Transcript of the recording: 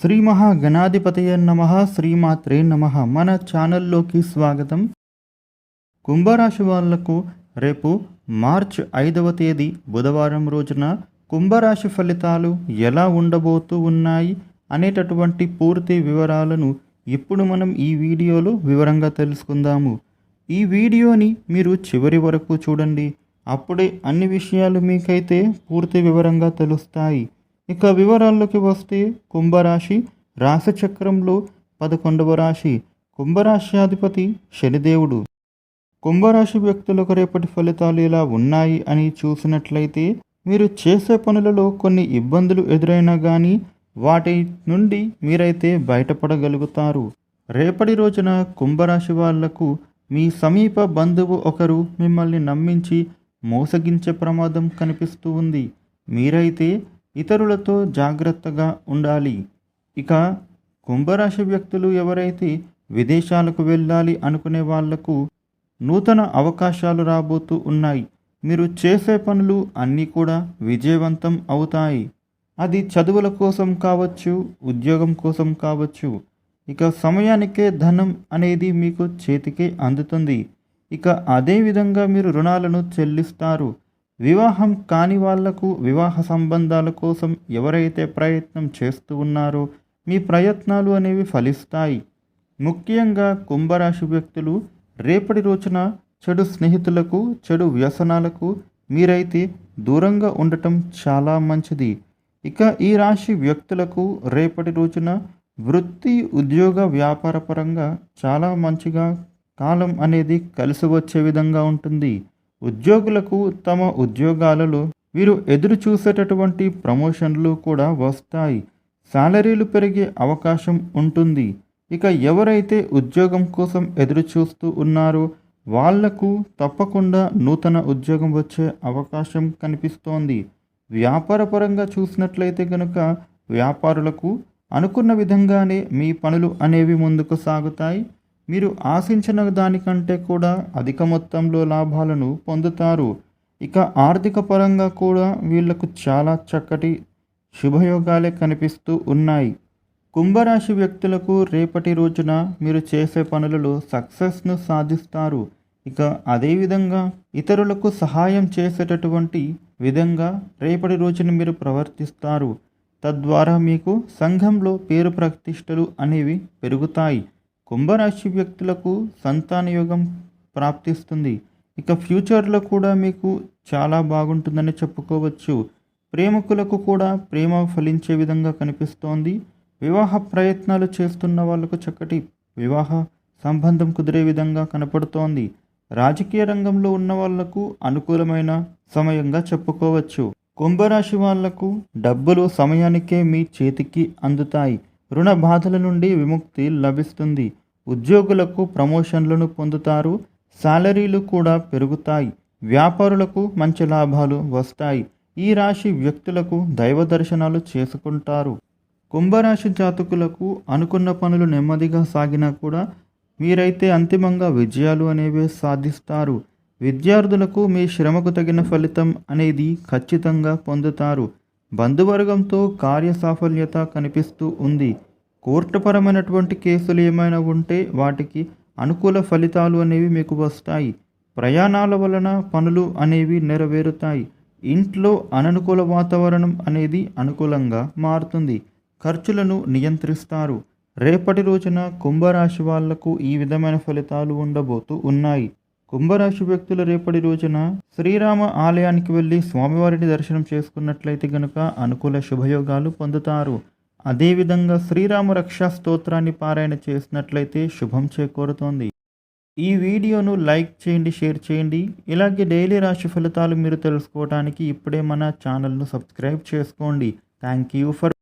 శ్రీ మహాగణాధిపతయ నమ శ్రీమాత్రే నమ. మన ఛానల్లోకి స్వాగతం. కుంభరాశి వాళ్ళకు రేపు మార్చ్ ఐదవ తేదీ బుధవారం రోజున కుంభరాశి ఫలితాలు ఎలా ఉండబోతూ ఉన్నాయి అనేటటువంటి పూర్తి వివరాలను ఇప్పుడు మనం ఈ వీడియోలో వివరంగా తెలుసుకుందాము. ఈ వీడియోని మీరు చివరి వరకు చూడండి. అప్పుడే అన్ని విషయాలు మీకైతే పూర్తి వివరంగా తెలుస్తాయి. ఇక వివరాల్లోకి వస్తే కుంభరాశి రాశిచక్రంలో పదకొండవ రాశి కుంభరాశ్యాధిపతి శనిదేవుడు. కుంభరాశి వ్యక్తులకు రేపటి ఫలితాలు ఇలా ఉన్నాయి అని చూసినట్లయితే మీరు చేసే పనులలో కొన్ని ఇబ్బందులు ఎదురైనా కానీ వాటి నుండి మీరైతే బయటపడగలుగుతారు. రేపటి రోజున కుంభరాశి వాళ్ళకు మీ సమీప బంధువు ఒకరు మిమ్మల్ని నమ్మించి మోసగించే ప్రమాదం కనిపిస్తూ ఉంది. మీరైతే ఇతరులతో జాగ్రత్తగా ఉండాలి. ఇక కుంభరాశి వ్యక్తులు ఎవరైతే విదేశాలకు వెళ్ళాలి అనుకునే వాళ్ళకు నూతన అవకాశాలు రాబోతూ ఉన్నాయి. మీరు చేసే పనులు అన్నీ కూడా విజయవంతం అవుతాయి. అది చదువుల కోసం కావచ్చు ఉద్యోగం కోసం కావచ్చు. ఇక సమయానికే ధనం అనేది మీకు చేతికి అందుతుంది. ఇక అదే విధంగా మీరు రుణాలను చెల్లిస్తారు. వివాహం కాని వాళ్ళకు వివాహ సంబంధాల కోసం ఎవరైతే ప్రయత్నం చేస్తూ ఉన్నారో మీ ప్రయత్నాలు అనేవి ఫలిస్తాయి. ముఖ్యంగా కుంభరాశి వ్యక్తులు రేపటి రోజున చెడు స్నేహితులకు చెడు వ్యసనాలకు మీరైతే దూరంగా ఉండటం చాలా మంచిది. ఇక ఈ రాశి వ్యక్తులకు రేపటి రోజున వృత్తి ఉద్యోగ వ్యాపార పరంగా చాలా మంచిగా కాలం అనేది కలిసి వచ్చే విధంగా ఉంటుంది. ఉద్యోగులకు తమ ఉద్యోగాలలో వీరు ఎదురు చూసేటటువంటి ప్రమోషన్లు కూడా వస్తాయి. శాలరీలు పెరిగే అవకాశం ఉంటుంది. ఇక ఎవరైతే ఉద్యోగం కోసం ఎదురు చూస్తూ ఉన్నారో వాళ్ళకు తప్పకుండా నూతన ఉద్యోగం వచ్చే అవకాశం కనిపిస్తోంది. వ్యాపారపరంగా చూసినట్లయితే కనుక వ్యాపారులకు అనుకున్న విధంగానే మీ పనులు అనేవి ముందుకు సాగుతాయి. మీరు ఆశించిన దానికంటే కూడా అధిక మొత్తంలో లాభాలను పొందుతారు. ఇక ఆర్థిక పరంగా కూడా వీళ్ళకు చాలా చక్కటి శుభయోగాలే కనిపిస్తూ ఉన్నాయి. కుంభరాశి వ్యక్తులకు రేపటి రోజున మీరు చేసే పనులలో సక్సెస్ను సాధిస్తారు. ఇక అదేవిధంగా ఇతరులకు సహాయం చేసేటటువంటి విధంగా రేపటి రోజున మీరు ప్రవర్తిస్తారు. తద్వారా మీకు సంఘంలో పేరు ప్రతిష్టలు అనేవి పెరుగుతాయి. కుంభరాశి వ్యక్తులకు సంతాన యోగం ప్రాప్తిస్తుంది. ఇక ఫ్యూచర్లో కూడా మీకు చాలా బాగుంటుందని చెప్పుకోవచ్చు. ప్రేమికులకు కూడా ప్రేమ ఫలించే విధంగా కనిపిస్తోంది. వివాహ ప్రయత్నాలు చేస్తున్న వాళ్ళకు చక్కటి వివాహ సంబంధం కుదిరే విధంగా కనపడుతోంది. రాజకీయ రంగంలో ఉన్న వాళ్ళకు అనుకూలమైన సమయంగా చెప్పుకోవచ్చు. కుంభరాశి వాళ్ళకు డబ్బులు సమయానికే మీ చేతికి అందుతాయి. రుణ బాధల నుండి విముక్తి లభిస్తుంది. ఉద్యోగులకు ప్రమోషన్లను పొందుతారు. శాలరీలు కూడా పెరుగుతాయి. వ్యాపారులకు మంచి లాభాలు వస్తాయి. ఈ రాశి వ్యక్తులకు దైవ దర్శనాలు చేసుకుంటారు. కుంభరాశి జాతకులకు అనుకున్న పనులు నెమ్మదిగా సాగినా కూడా మీరైతే అంతిమంగా విజయాలు అనేవి సాధిస్తారు. విద్యార్థులకు మీ శ్రమకు తగిన ఫలితం అనేది ఖచ్చితంగా పొందుతారు. బంధువర్గంతో కార్యసాఫల్యత కనిపిస్తూ ఉంది. కోర్టుపరమైనటువంటి కేసులు ఏమైనా ఉంటే వాటికి అనుకూల ఫలితాలు అనేవి మీకు వస్తాయి. ప్రయాణాల వలన పనులు అనేవి నెరవేరుతాయి. ఇంట్లో అననుకూల వాతావరణం అనేది అనుకూలంగా మారుతుంది. ఖర్చులను నియంత్రిస్తారు. రేపటి రోజున కుంభరాశి వాళ్ళకు ఈ విధమైన ఫలితాలు ఉండబోతూ ఉన్నాయి. కుంభరాశి వ్యక్తులు రేపటి రోజున శ్రీరామ ఆలయానికి వెళ్ళి స్వామివారిని దర్శనం చేసుకున్నట్లయితే గనుక అనుకూల శుభయోగాలు పొందుతారు. అదేవిధంగా శ్రీరామ రక్షా స్తోత్రాన్ని పారాయణ చేసినట్లయితే శుభం చేకూరుతోంది. ఈ వీడియోను లైక్ చేయండి షేర్ చేయండి. ఇలాగే డైలీ రాశి ఫలితాలు మీరు తెలుసుకోవడానికి ఇప్పుడే మన ఛానల్ను సబ్స్క్రైబ్ చేసుకోండి. Thank you for